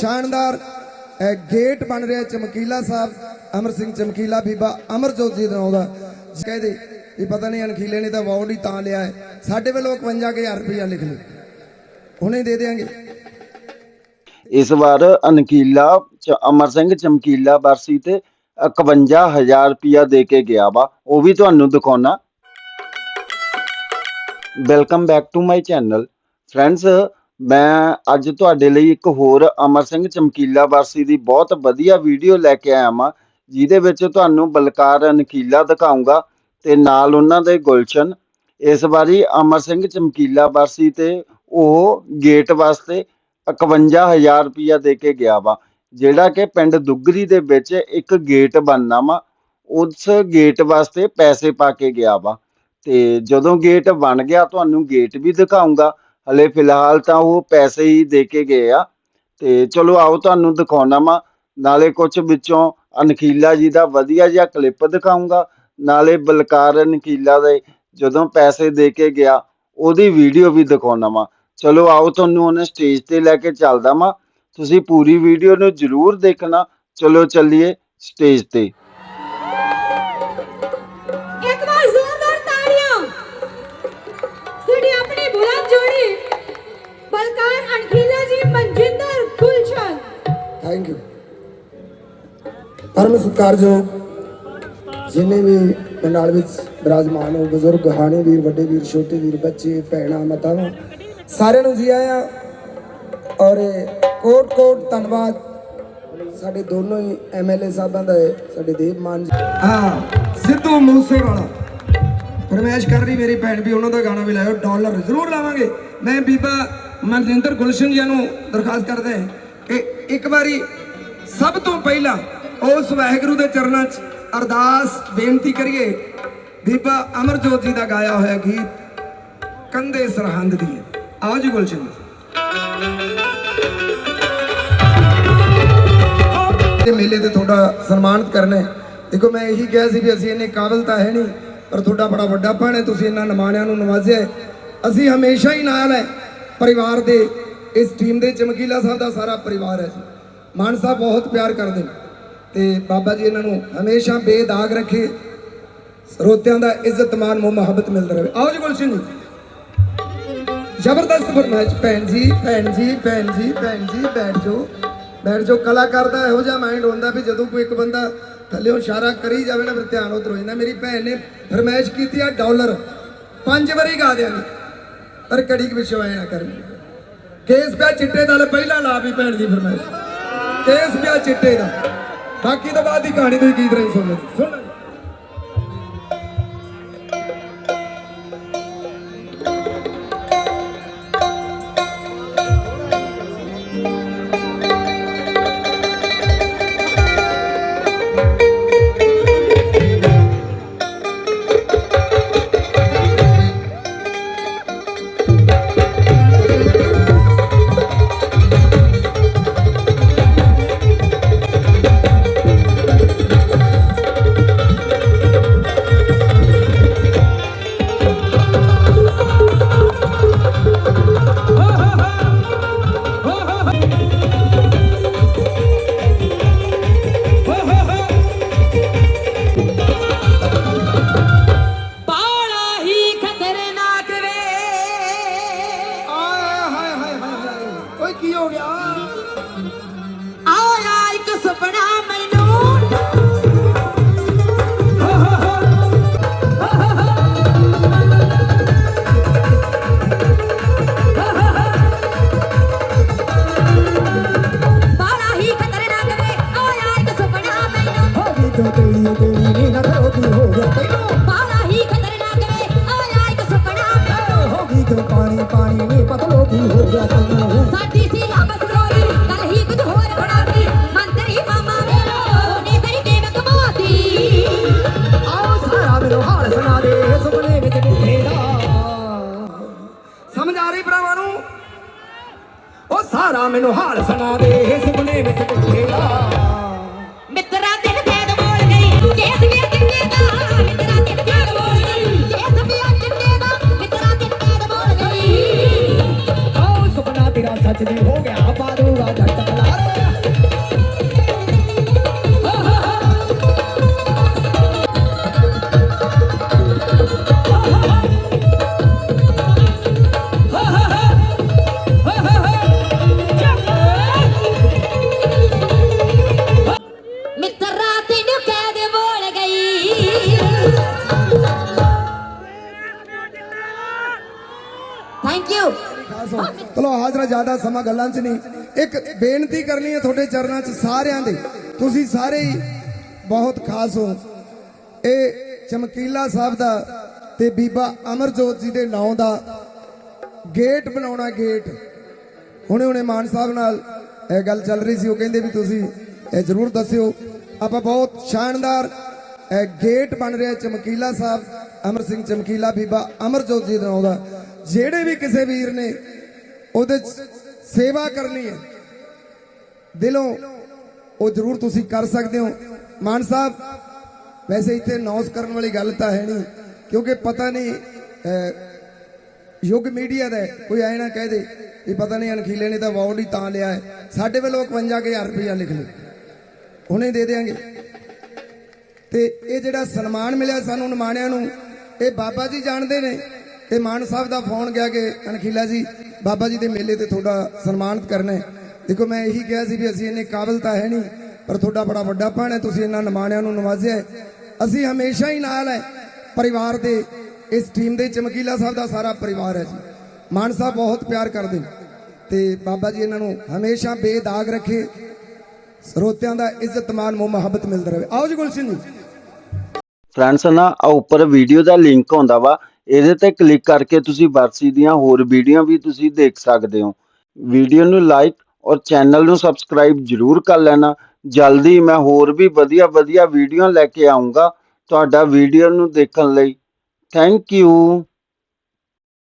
ਸ਼ਾਨਦਾਰ। ਗੇਟ ਬਣ ਰਿਹਾ ਚਮਕੀਲਾ ਸਾਹਿਬ। ਅਮਰ ਸਿੰਘ ਚਮਕੀਲਾ ਬੀਬਾ ਅਮਰਜੋਤ ਜੀ ਦਾ ਨਾਂ ਕਹਦੇ ਇਹ ਪਤਾ ਨਹੀਂ ਅਣਖੀਲੇ ਨੇ ਤਾਂ ਅਵਾਰਡ ਹੀ ਤਾਂ ਲਿਆ ਹੈ। ਸਾਡੇ ਵੱਲੋਂ 51000 ਰੁਪਇਆ ਲਿਖ ਲਓ। ਹੁਣੇ ਦੇ ਦੇਾਂਗੇ ਇਸ ਵਾਰ ਅਨਕੀਲਾ ਅਮਰ ਸਿੰਘ ਚਮਕੀਲਾ ਬਰਸੀ ਤੇ 51000 ਰੁਪਇਆ ਦੇ ਕੇ ਗਿਆ ਵਾ। ਉਹ ਵੀ ਤੁਹਾਨੂੰ ਦਿਖਾਉਣਾ। Welcome back to my channel friends ਮੈਂ ਅੱਜ ਤੁਹਾਡੇ ਲਈ ਇੱਕ ਹੋਰ ਅਮਰ ਸਿੰਘ ਚਮਕੀਲਾ ਵਾਸੀ ਦੀ ਬਹੁਤ ਵਧੀਆ ਵੀਡੀਓ ਲੈ ਕੇ ਆਇਆ ਹਾਂ ਜਿਹਦੇ ਵਿੱਚ ਤੁਹਾਨੂੰ ਬਲਕਾਰ ਅਨਕੀਲਾ ਦਿਖਾਉਂਗਾ ਤੇ ਨਾਲ ਉਹਨਾਂ ਦੇ ਗੁਲਸ਼ਨ। ਇਸ ਵਾਰੀ ਅਮਰ ਸਿੰਘ ਚਮਕੀਲਾ ਵਾਸੀ ਤੇ ਉਹ ਗੇਟ ਵਾਸਤੇ 51000 ਰੁਪਇਆ ਦੇ ਕੇ ਗਿਆ ਵਾ, ਜਿਹੜਾ ਕਿ ਪਿੰਡ ਦੁੱਗਰੀ ਦੇ ਵਿੱਚ ਇੱਕ ਗੇਟ ਬਣਨਾ ਵਾ, ਉਸ ਗੇਟ ਵਾਸਤੇ ਪੈਸੇ ਪਾ ਕੇ ਗਿਆ ਵਾ। ਤੇ ਜਦੋਂ ਗੇਟ ਬਣ ਗਿਆ, ਤੁਹਾਨੂੰ ਗੇਟ ਵੀ ਦਿਖਾਉਂਗਾ ਹਲੇ ਫਿਲਹਾਲ ਤਾਂ ਉਹ ਪੈਸੇ ਹੀ ਦੇ ਕੇ ਗਏ ਆ। ਤੇ ਚਲੋ ਆਓ ਤੁਹਾਨੂੰ ਦਿਖਾਉਣਾ ਵਾ। ਨਾਲੇ ਕੁਝ ਵਿੱਚੋਂ ਅਨਖੀਲਾ ਜੀ ਦਾ ਵਧੀਆ ਜਿਹਾ ਕਲਿੱਪ ਦਿਖਾਉਂਗਾ ਨਾਲੇ ਬਲਕਾਰ ਅਨਖੀਲਾ ਦੇ ਜਦੋਂ ਪੈਸੇ ਦੇ ਕੇ ਗਿਆ, ਉਹਦੀ ਵੀਡੀਓ ਵੀ ਦਿਖਾਉਣਾ ਵਾ। ਚਲੋ ਆਓ ਤੁਹਾਨੂੰ ਉਹਨੇ ਸਟੇਜ ਤੇ ਲੈ ਕੇ ਚੱਲਦਾ ਵਾਂ। ਤੁਸੀਂ ਪੂਰੀ ਵੀਡੀਓ ਨੂੰ ਜਰੂਰ ਦੇਖਣਾ। ਚਲੋ ਚੱਲੀਏ ਸਟੇਜ ਤੇ। ਥੈਂਕ ਯੂ ਪਰਮ ਸਤਿਕਾਰਯੋਗ ਜਿੰਨੇ ਵੀ ਪੰਡਾਲ ਵਿੱਚ ਬਿਰਾਜਮਾਨ ਹੋ ਬਜ਼ੁਰਗ ਹਾਣੇ ਵੀਰ ਵੱਡੇ ਵੀਰ ਛੋਟੇ ਵੀਰ ਬੱਚੇ ਭੈਣਾਂ ਮਾਤਾਵਾਂ ਸਾਰਿਆਂ ਨੂੰ ਜੀ ਆਇਆਂ ਔਰ ਕੋਟ ਕੋਟ ਧੰਨਵਾਦ ਸਾਡੇ ਦੋਨੋਂ ਹੀ ਐਮਐਲਏ ਸਾਹਿਬਾਂ ਦਾ ਹੈ, ਸਾਡੇ ਦੇਵ ਮਾਨ ਜੀ। ਹਾਂ ਸਿੱਧੂ ਮੂਸੇ ਵਾਲਾ ਫਰਮਾਇਸ਼ ਕਰ ਰਹੀ ਮੇਰੀ ਭੈਣ ਵੀ ਉਹਨਾਂ ਦਾ ਗਾਣਾ ਵੀ ਲਾਇਓ ਡਾਲਰ ਜ਼ਰੂਰ ਲਾਵਾਂਗੇ। ਮੈਂ ਬੀਬਾ ਮਨਜਿੰਦਰ ਗੁਲਸ਼ਨ ਜੀ ਨੂੰ ਦਰਖਾਸਤ ਕਰਦਾ ਹਾਂ ਕਿ ਇੱਕ ਵਾਰੀ ਸਭ ਤੋਂ ਪਹਿਲਾਂ ਉਸ ਵਾਹਿਗੁਰੂ ਦੇ ਚਰਨਾਂ 'ਚ ਅਰਦਾਸ ਬੇਨਤੀ ਕਰੀਏ। ਬੀਬਾ ਅਮਰਜੋਤ ਜੀ ਦਾ ਗਾਇਆ ਹੋਇਆ ਗੀਤ ਕੰਦੇ ਸਰਹੰਦ ਦੀ ਹੈ। ਆਓ ਜੀ ਗੁਲਸ਼ਨ ਤੇ ਮੇਲੇ ਤੇ ਤੁਹਾਡਾ ਸਨਮਾਨਿਤ ਕਰਨਾ ਦੇਖੋ, ਮੈਂ ਇਹੀ ਕਿਹਾ ਸੀ ਵੀ ਅਸੀਂ ਇੰਨੇ ਕਾਬਲ ਤਾਂ ਹੈ ਨਹੀਂ, ਪਰ ਤੁਹਾਡਾ ਬੜਾ ਵੱਡਾ ਪਣ ਹੈ। ਤੁਸੀਂ ਇਹਨਾਂ ਨਿਮਾਣਿਆਂ ਨੂੰ ਨਵਾਜ਼ਿਆ ਅਸੀਂ ਹਮੇਸ਼ਾ ਹੀ ਨਾਲ ਹੈ। ਪਰਿਵਾਰ ਦੇ ਇਸ ਟੀਮ ਦੇ ਚਮਕੀਲਾ ਸਾਹਿਬ ਦਾ ਸਾਰਾ ਪਰਿਵਾਰ ਹੈ ਜੀ। ਮਾਨ ਸਾਹਿਬ ਬਹੁਤ ਪਿਆਰ ਕਰਦੇ ਨੇ। ਤੇ ਬਾਬਾ ਜੀ ਇਹਨਾਂ ਨੂੰ ਹਮੇਸ਼ਾ ਬੇਦਾਗ ਰੱਖੇ। ਸਰੋਤਿਆਂ ਦਾ ਇੱਜ਼ਤ ਮਾਨ ਮੋਹ, ਮੁਹੱਬਤ ਮਿਲਦਾ ਰਹੇ। ਆਓ ਜੀ ਗੁਲਸ਼ਨ ਜੀ। ਜ਼ਬਰਦਸਤ ਫਰਮਾਇਸ਼ ਭੈਣ ਜੀ ਭੈਣ ਜੀ ਭੈਣ ਜੀ ਭੈਣ ਜੀ, ਬੈਠ ਜਾਓ ਬੈਠ ਜਾਓ ਕਲਾਕਾਰ ਦਾ ਇਹੋ ਜਿਹਾ ਮਾਈਂਡ ਹੁੰਦਾ ਵੀ ਜਦੋਂ ਕੋਈ ਇੱਕ ਬੰਦਾ ਥੱਲੇੋਂ ਇਸ਼ਾਰਾ ਕਰੀ ਜਾਵੇ ਨਾ, ਫਿਰ ਧਿਆਨ ਉਧਰ ਹੋ ਜਾਂਦਾ। ਮੇਰੀ ਭੈਣ ਨੇ ਫਰਮਾਇਸ਼ ਕੀਤੀ ਆ ਡਾਲਰ। ਪੰਜ ਵਾਰੀ ਗਾ ਦਿਆਂਗੇ ਪਰ ਕੜੀ ਕੁ ਪਿੱਛੋਂ ਆਏ ਨਾ ਕਰਨ ਕੇਸ ਪਿਆ ਚਿੱਟੇ ਦਾ ਪਹਿਲਾਂ ਲਾ ਵੀ ਭੈਣ ਦੀ ਫਰਮਾਇਸ਼ ਕੇਸ ਪਿਆ ਚਿੱਟੇ ਦਾ। ਬਾਕੀ ਤੋਂ ਬਾਅਦ ਦੀ ਕਹਾਣੀ ਤੁਸੀਂ ਗੀਤ ਰਹੀ ਸੁਣ ਲਓ ਸੁਣ ਹੋ ਗਿਆ। ਆਇਆ ਇੱਕ ਸੁਪਨਾ ਮੈਨੂੰ। ਬਾਲਾ ਹੀ ਖਤਰਨਾਕ ਵੇ ਆਇਆ ਇੱਕ ਸੁਪਨਾ ਮੈਨੂੰ। ਪਾਣੀ ਪਾਣੀ ਨੀ ਪਤਲੋ ਕੀ ਹੋ ਗਿਆ ਤੈਨੂੰ ਸਾਰਾ ਮੈਨੂੰ ਹਾਲ ਸੁਣਾ ਦੇ ਸੁਪਨੇ ਵਿੱਚ ਕਿੱਥੇ ਬੋਲ ਗਈ ਆਓ ਸੁਪਨਾ ਚਲੋ ਹਾਜ਼ਰਾ ਜ਼ਿਆਦਾ ਸਮਾਂ ਗੱਲਾਂ 'ਚ ਨਹੀਂ। ਇੱਕ ਬੇਨਤੀ ਕਰਨੀ ਹੈ ਤੁਹਾਡੇ ਚਰਨਾਂ 'ਚ ਸਾਰਿਆਂ ਦੇ। ਤੁਸੀਂ ਸਾਰੇ ਹੀ ਬਹੁਤ ਖਾਸ ਹੋ। ਇਹ ਚਮਕੀਲਾ ਸਾਹਿਬ ਦਾ ਤੇ ਬੀਬਾ ਅਮਰਜੋਤ ਜੀ ਦੇ ਨਾਂ ਦਾ ਗੇਟ ਬਣਾਉਣਾ ਗੇਟ। ਹੁਣੇ ਹੁਣੇ ਮਾਨ ਸਾਹਿਬ ਨਾਲ ਇਹ ਗੱਲ ਚੱਲ ਰਹੀ ਸੀ, ਉਹ ਕਹਿੰਦੇ ਵੀ ਤੁਸੀਂ ਇਹ ਜ਼ਰੂਰ ਦੱਸਿਓ। ਆਪਾਂ ਬਹੁਤ ਸ਼ਾਨਦਾਰ ਇਹ ਗੇਟ ਬਣ ਰਿਹਾ ਚਮਕੀਲਾ ਸਾਹਿਬ, ਅਮਰ ਸਿੰਘ ਚਮਕੀਲਾ ਬੀਬਾ ਅਮਰਜੋਤ ਜੀ ਦਾ ਨਾਂ ਦਾ। ਜਿਹੜੇ ਵੀ ਕਿਸੇ ਵੀਰ ਨੇ ਉਹਦੇ ਸੇਵਾ ਕਰਨੀ ਹੈ। ਦਿਲੋਂ ਉਹ ਜ਼ਰੂਰ ਤੁਸੀਂ ਕਰ ਸਕਦੇ ਹੋ। ਮਾਨ ਸਾਹਿਬ, ਵੈਸੇ ਇੱਥੇ ਅਨਾਉਂਸ ਕਰਨ ਵਾਲੀ ਗੱਲ ਤਾਂ ਹੈ ਨਹੀਂ, ਕਿਉਂਕਿ ਪਤਾ ਨਹੀਂ ਯੁੱਗ ਮੀਡੀਆ ਦਾ ਕੋਈ ਐ ਨਾ ਕਹਿ ਦੇ ਵੀ ਪਤਾ ਨਹੀਂ, ਅਣਖੀਲੇ ਨੇ ਤਾਂ ਅਵਾਰਡ ਹੀ ਤਾਂ ਲਿਆ ਹੈ। ਸਾਡੇ ਵੱਲੋਂ 51000 ਰੁਪਇਆ ਲਿਖ ਲਓ। ਹੁਣੇ ਦੇ ਦੇਾਂਗੇ ਤੇ ਇਹ ਜਿਹੜਾ ਸਨਮਾਨ ਮਿਲਿਆ ਸਾਨੂੰ ਨਿਮਾਣਿਆਂ ਨੂੰ, ਇਹ ਬਾਬਾ ਜੀ ਜਾਣਦੇ ਨੇ। ਤੇ ਮਾਨ ਸਾਹਿਬ ਦਾ ਫੋਨ ਗਿਆ ਕਿ ਅਣਖੀਲਾ ਜੀ, ਬਾਬਾ ਜੀ ਦੇ ਮੇਲੇ ਤੇ ਤੁਹਾਡਾ ਸਨਮਾਨਿਤ ਕਰਨਾ ਹੈ। ਦੇਖੋ, ਮੈਂ ਇਹੀ ਕਿਹਾ ਸੀ ਵੀ ਅਸੀਂ ਇੰਨੇ ਕਾਬਲ ਤਾਂ ਹੈ ਨਹੀਂ, ਪਰ ਤੁਹਾਡਾ ਬੜਾ ਵੱਡਾ ਪਣ ਹੈ, ਤੁਸੀਂ ਇਹਨਾਂ ਨਮਾਣਿਆਂ ਨੂੰ ਨਵਾਜ਼ਿਆ ਅਸੀਂ ਹਮੇਸ਼ਾ ਹੀ ਨਾਲ ਹੈ, ਪਰਿਵਾਰ ਦੇ, ਇਸ ਟੀਮ ਦੇ ਚਮਕੀਲਾ ਸਾਹਿਬ ਦਾ ਸਾਰਾ ਪਰਿਵਾਰ ਹੈ ਜੀ। ਮਾਨ ਸਾਹਿਬ ਬਹੁਤ ਪਿਆਰ ਕਰਦੇ ਨੇ, ਤੇ ਬਾਬਾ ਜੀ ਇਹਨਾਂ ਨੂੰ ਹਮੇਸ਼ਾ ਬੇਦਾਗ ਰੱਖੇ, ਸਰੋਤਿਆਂ ਦਾ ਇੱਜ਼ਤ ਮਾਨ ਮੋਹ, ਮੁਹੱਬਤ ਮਿਲਦਾ ਰਹੇ। ਆਓ ਜੀ ਗੁਲਸ਼ਨ ਜੀ। ਫਰੈਂਡਸ, ਨਾ ਆ ਉੱਪਰ ਵੀਡੀਓ ਦਾ ਲਿੰਕ ਆਉਂਦਾ ਵਾ ਇਹਦੇ ਤੇ ਕਲਿੱਕ ਕਰਕੇ ਤੁਸੀਂ ਵਰਸੀ ਦੀਆਂ ਹੋਰ ਵੀਡੀਓ ਵੀ ਤੁਸੀਂ ਦੇਖ ਸਕਦੇ ਹੋ। ਵੀਡੀਓ ਨੂੰ ਲਾਈਕ ਔਰ ਚੈਨਲ ਨੂੰ ਸਬਸਕ੍ਰਾਈਬ ਜਰੂਰ ਕਰ ਲੈਣਾ। ਜਲਦੀ ਮੈਂ ਹੋਰ ਵੀ ਵਧੀਆ ਵਧੀਆ ਵੀਡੀਓ ਲੈ ਕੇ ਆਉਂਗਾ ਤੁਹਾਡਾ ਵੀਡੀਓ ਨੂੰ ਦੇਖਣ ਲਈ। Thank you